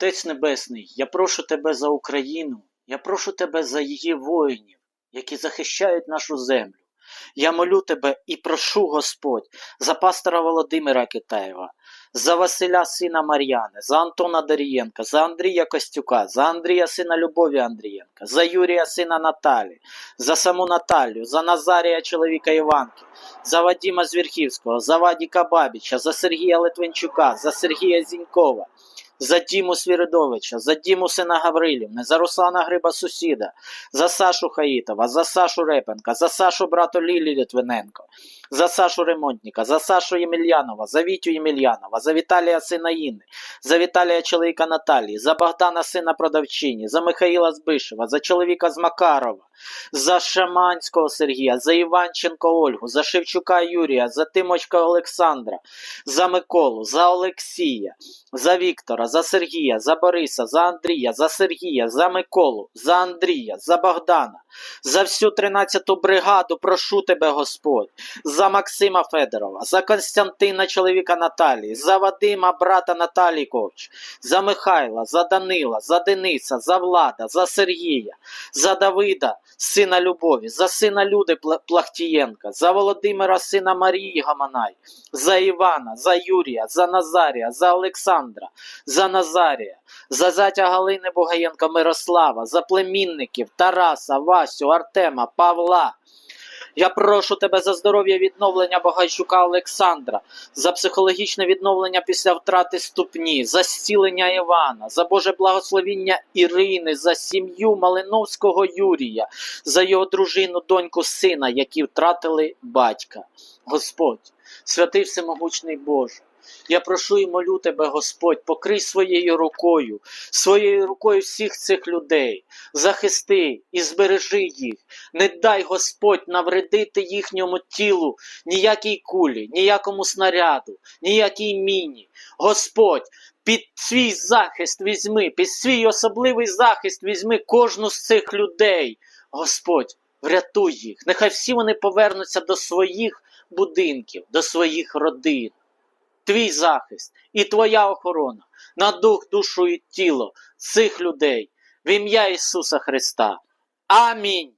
Отець Небесний, я прошу тебе за Україну, я прошу тебе за її воїнів, які захищають нашу землю. Я молю тебе і прошу, Господь, за пастора Володимира Китаєва, за Василя сина Мар'яни, за Антона Дарієнка, за Андрія Костюка, за Андрія сина Любові Андрієнка, за Юрія сина Наталі, за саму Наталію, за Назарія чоловіка Іванки, за Вадима Звірхівського, за Вадіка Бабіча, за Сергія Литвинчука, за Сергія Зінькова, за Діму Свіридовича, за Діму сина Гаврилівни, за Руслана Гриба сусіда, за Сашу Хаїтова, за Сашу Репенка, за Сашу брату Лілі Літвиненко, за Сашу Ремонтніка, за Сашу Ємельянова, за Вітю Ємельянова, за Віталія сина Інни, за Віталія чоловіка Наталії, за Богдана сина продавчині, за Михаїла Збишева, за чоловіка з Макарова, за Шаманського Сергія, за Іванченко Ольгу, за Шевчука Юрія, за Тимочка Олександра, за Миколу, за Олексія, за Віктора, за Сергія, за Бориса, за Андрія, за Сергія, за Миколу, за Андрія, за Богдана, за всю 13-ту бригаду прошу тебе, Господь, Максима Федорова, за Константина, чоловіка Наталії, за Вадима, брата Наталії Ковч, за Михайла, за Данила, за Дениса, за Влада, за Сергія, за Давида, сина Любові, за сина Люди Плахтієнка, за Володимира, сина Марії Гаманай, за Івана, за Юрія, за Назарія, за Олександра, за Назарія, за зятя Галини Бугаєнка Мирослава, за племінників Тараса, Васю, Артема, Павла. Я прошу тебе за здоров'я відновлення Богайчука Олександра, за психологічне відновлення після втрати ступні, за зцілення Івана, за Боже благословіння Ірини, за сім'ю Малиновського Юрія, за його дружину, доньку, сина, які втратили батька. Господь, святий всемогучний Боже. Я прошу і молю тебе, Господь, покрий своєю рукою, своєю рукою всіх цих людей, захисти і збережи їх. Не дай Господь навредити їхньому тілу ніякій кулі, ніякому снаряду, ніякій міні. Господь, під свій захист візьми, під свій особливий захист візьми кожну з цих людей. Господь, врятуй їх. Нехай всі вони повернуться до своїх будинків, до своїх родин. Твій захист і твоя охорона на дух, душу і тіло цих людей в ім'я Ісуса Христа. Амінь.